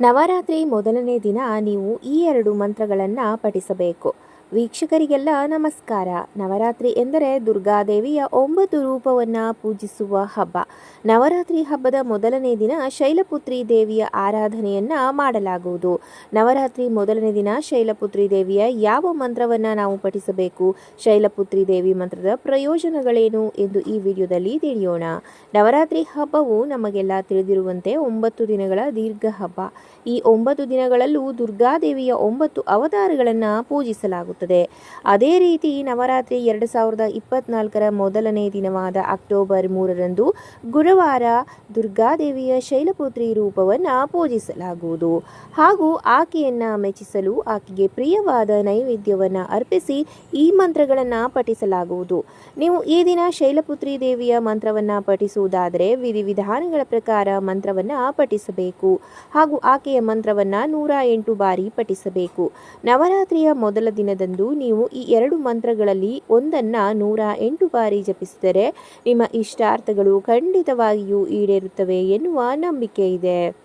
ನವರಾತ್ರಿ ಮೊದಲನೇ ದಿನ ನೀವು ಈ ಎರಡು ಮಂತ್ರಗಳನ್ನು ಪಠಿಸಬೇಕು. ವೀಕ್ಷಕರಿಗೆಲ್ಲ ನಮಸ್ಕಾರ. ನವರಾತ್ರಿ ಎಂದರೆ ದುರ್ಗಾದೇವಿಯ ಒಂಬತ್ತು ರೂಪವನ್ನು ಪೂಜಿಸುವ ಹಬ್ಬ. ನವರಾತ್ರಿ ಹಬ್ಬದ ಮೊದಲನೇ ದಿನ ಶೈಲಪುತ್ರಿ ದೇವಿಯ ಆರಾಧನೆಯನ್ನು ಮಾಡಲಾಗುವುದು. ನವರಾತ್ರಿ ಮೊದಲನೇ ದಿನ ಶೈಲಪುತ್ರಿ ದೇವಿಯ ಯಾವ ಮಂತ್ರವನ್ನು ನಾವು ಪಠಿಸಬೇಕು? ಶೈಲಪುತ್ರಿ ದೇವಿ ಮಂತ್ರದ ಪ್ರಯೋಜನಗಳೇನು ಎಂದು ಈ ವಿಡಿಯೋದಲ್ಲಿ ತಿಳಿಯೋಣ. ನವರಾತ್ರಿ ಹಬ್ಬವು ನಮಗೆಲ್ಲ ತಿಳಿದಿರುವಂತೆ ಒಂಬತ್ತು ದಿನಗಳ ದೀರ್ಘ ಹಬ್ಬ. ಈ ಒಂಬತ್ತು ದಿನಗಳಲ್ಲೂ ದುರ್ಗಾದೇವಿಯ ಒಂಬತ್ತು ಅವತಾರಗಳನ್ನು ಪೂಜಿಸಲಾಗುತ್ತದೆ. ಅದೇ ರೀತಿ ನವರಾತ್ರಿ ಎರಡು ಸಾವಿರದ ಇಪ್ಪತ್ನಾಲ್ಕರ ಮೊದಲನೇ ದಿನವಾದ ಅಕ್ಟೋಬರ್ ಮೂರರಂದು ಗುರುವಾರ ದುರ್ಗಾದೇವಿಯ ಶೈಲಪುತ್ರಿ ರೂಪವನ್ನು ಪೂಜಿಸಲಾಗುವುದು. ಹಾಗೂ ಆಕೆಯನ್ನು ಮೆಚ್ಚಿಸಲು ಆಕೆಗೆ ಪ್ರಿಯವಾದ ನೈವೇದ್ಯವನ್ನು ಅರ್ಪಿಸಿ ಈ ಮಂತ್ರಗಳನ್ನು ಪಠಿಸಲಾಗುವುದು. ನೀವು ಈ ದಿನ ಶೈಲಪುತ್ರಿ ದೇವಿಯ ಮಂತ್ರವನ್ನು ಪಠಿಸುವುದಾದರೆ ವಿಧಿವಿಧಾನಗಳ ಪ್ರಕಾರ ಮಂತ್ರವನ್ನು ಪಠಿಸಬೇಕು. ಹಾಗೂ ಆಕೆಯ ಮಂತ್ರವನ್ನು ನೂರ ಎಂಟು ಬಾರಿ ಪಠಿಸಬೇಕು. ನವರಾತ್ರಿಯ ಮೊದಲ ನೀವು ಈ ಎರಡು ಮಂತ್ರಗಳಲ್ಲಿ ಒಂದನ್ನು ನೂರ ಎಂಟು ಬಾರಿ ಜಪಿಸಿದರೆ ನಿಮ್ಮ ಇಷ್ಟಾರ್ಥಗಳು ಖಂಡಿತವಾಗಿಯೂ ಈಡೇರುತ್ತವೆ ಎನ್ನುವ ನಂಬಿಕೆ ಇದೆ.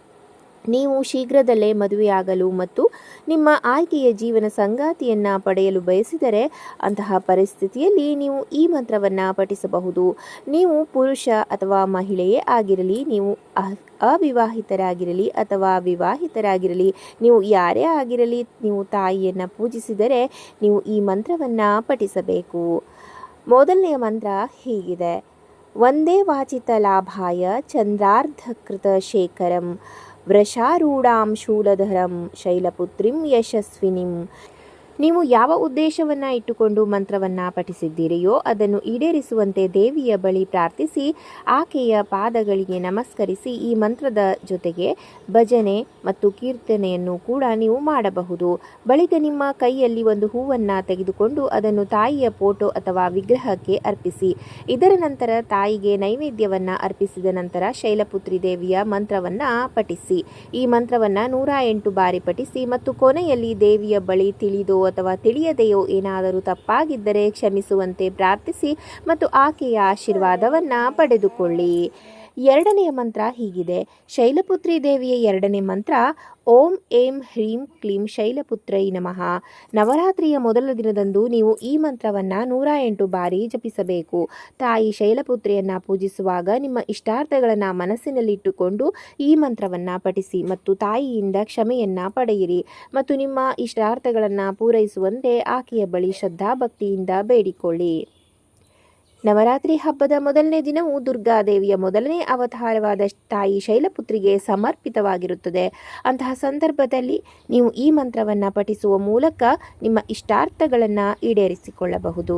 ನೀವು ಶೀಘ್ರದಲ್ಲೇ ಮದುವೆಯಾಗಲು ಮತ್ತು ನಿಮ್ಮ ಆಯ್ಕೆಯ ಜೀವನ ಸಂಗಾತಿಯನ್ನು ಪಡೆಯಲು ಬಯಸಿದರೆ ಅಂತಹ ಪರಿಸ್ಥಿತಿಯಲ್ಲಿ ನೀವು ಈ ಮಂತ್ರವನ್ನು ಪಠಿಸಬಹುದು. ನೀವು ಪುರುಷ ಅಥವಾ ಮಹಿಳೆಯೇ ಆಗಿರಲಿ, ನೀವು ಅವಿವಾಹಿತರಾಗಿರಲಿ ಅಥವಾ ವಿವಾಹಿತರಾಗಿರಲಿ, ನೀವು ಯಾರೇ ಆಗಿರಲಿ, ನೀವು ತಾಯಿಯನ್ನು ಪೂಜಿಸಿದರೆ ನೀವು ಈ ಮಂತ್ರವನ್ನು ಪಠಿಸಬೇಕು. ಮೊದಲನೆಯ ಮಂತ್ರ ಹೀಗಿದೆ. ಒಂದೇ ವಾಚಿತ ಲಾಭಾಯ ಚಂದ್ರಾರ್ಧಕೃತ ಶೇಖರಂ. వృషారూఢాం శూలధరం శైలపుత్రిం యశస్వినిం ನೀವು ಯಾವ ಉದ್ದೇಶವನ್ನು ಇಟ್ಟುಕೊಂಡು ಮಂತ್ರವನ್ನು ಪಠಿಸಿದ್ದೀರಿಯೋ ಅದನ್ನು ಈಡೇರಿಸುವಂತೆ ದೇವಿಯ ಬಳಿ ಪ್ರಾರ್ಥಿಸಿ, ಆಕೆಯ ಪಾದಗಳಿಗೆ ನಮಸ್ಕರಿಸಿ ಈ ಮಂತ್ರದ ಜೊತೆಗೆ ಭಜನೆ ಮತ್ತು ಕೀರ್ತನೆಯನ್ನು ಕೂಡ ನೀವು ಮಾಡಬಹುದು. ಬಳಿಕ ನಿಮ್ಮ ಕೈಯಲ್ಲಿ ಒಂದು ಹೂವನ್ನು ತೆಗೆದುಕೊಂಡು ಅದನ್ನು ತಾಯಿಯ ಫೋಟೋ ಅಥವಾ ವಿಗ್ರಹಕ್ಕೆ ಅರ್ಪಿಸಿ. ಇದರ ನಂತರ ತಾಯಿಗೆ ನೈವೇದ್ಯವನ್ನು ಅರ್ಪಿಸಿದ ನಂತರ ಶೈಲಪುತ್ರಿ ದೇವಿಯ ಮಂತ್ರವನ್ನು ಪಠಿಸಿ. ಈ ಮಂತ್ರವನ್ನು ನೂರ ಎಂಟು ಬಾರಿ ಪಠಿಸಿ ಮತ್ತು ಕೊನೆಯಲ್ಲಿ ದೇವಿಯ ಬಳಿ ತಿಳಿದೋ ಅಥವಾ ತಿಳಿಯದೆಯೋ ಏನಾದರೂ ತಪ್ಪಾಗಿದ್ದರೆ ಕ್ಷಮಿಸುವಂತೆ ಪ್ರಾರ್ಥಿಸಿ ಮತ್ತು ಆಕೆಯ ಆಶೀರ್ವಾದವನ್ನು ಪಡೆದುಕೊಳ್ಳಿ. ಎರಡನೆಯ ಮಂತ್ರ ಹೀಗಿದೆ. ಶೈಲಪುತ್ರಿ ದೇವಿಯ ಎರಡನೇ ಮಂತ್ರ, ಓಂ ಏಂ ಹ್ರೀಂ ಕ್ಲೀಂ ಶೈಲಪುತ್ರೈ ನಮಃ. ನವರಾತ್ರಿಯ ಮೊದಲ ದಿನದಂದು ನೀವು ಈ ಮಂತ್ರವನ್ನು ನೂರ ಎಂಟು ಬಾರಿ ಜಪಿಸಬೇಕು. ತಾಯಿ ಶೈಲಪುತ್ರಿಯನ್ನು ಪೂಜಿಸುವಾಗ ನಿಮ್ಮ ಇಷ್ಟಾರ್ಥಗಳನ್ನು ಮನಸ್ಸಿನಲ್ಲಿಟ್ಟುಕೊಂಡು ಈ ಮಂತ್ರವನ್ನು ಪಠಿಸಿ ಮತ್ತು ತಾಯಿಯಿಂದ ಕ್ಷಮೆಯನ್ನು ಪಡೆಯಿರಿ. ಮತ್ತು ನಿಮ್ಮ ಇಷ್ಟಾರ್ಥಗಳನ್ನು ಪೂರೈಸುವಂತೆ ಆಕೆಯ ಬಳಿ ಶ್ರದ್ಧಾಭಕ್ತಿಯಿಂದ ಬೇಡಿಕೊಳ್ಳಿ. ನವರಾತ್ರಿ ಹಬ್ಬದ ಮೊದಲನೇ ದಿನವು ದುರ್ಗಾದೇವಿಯ ಮೊದಲನೇ ಅವತಾರವಾದ ತಾಯಿ ಶೈಲಪುತ್ರಿಗೆ ಸಮರ್ಪಿತವಾಗಿರುತ್ತದೆ. ಅಂತಹ ಸಂದರ್ಭದಲ್ಲಿ ನೀವು ಈ ಮಂತ್ರವನ್ನು ಪಠಿಸುವ ಮೂಲಕ ನಿಮ್ಮ ಇಷ್ಟಾರ್ಥಗಳನ್ನು ಈಡೇರಿಸಿಕೊಳ್ಳಬಹುದು.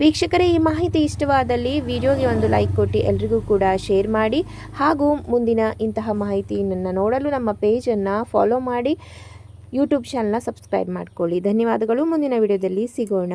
ವೀಕ್ಷಕರೇ, ಈ ಮಾಹಿತಿ ಇಷ್ಟವಾದಲ್ಲಿ ವಿಡಿಯೋಗೆ ಒಂದು ಲೈಕ್ ಕೊಟ್ಟು ಎಲ್ರಿಗೂ ಕೂಡ ಶೇರ್ ಮಾಡಿ ಹಾಗೂ ಮುಂದಿನ ಇಂತಹ ಮಾಹಿತಿಯನ್ನು ನೋಡಲು ನಮ್ಮ ಪೇಜನ್ನು ಫಾಲೋ ಮಾಡಿ, ಯೂಟ್ಯೂಬ್ ಚಾನಲ್ನ ಸಬ್ಸ್ಕ್ರೈಬ್ ಮಾಡಿಕೊಳ್ಳಿ. ಧನ್ಯವಾದಗಳು. ಮುಂದಿನ ವಿಡಿಯೋದಲ್ಲಿ ಸಿಗೋಣ.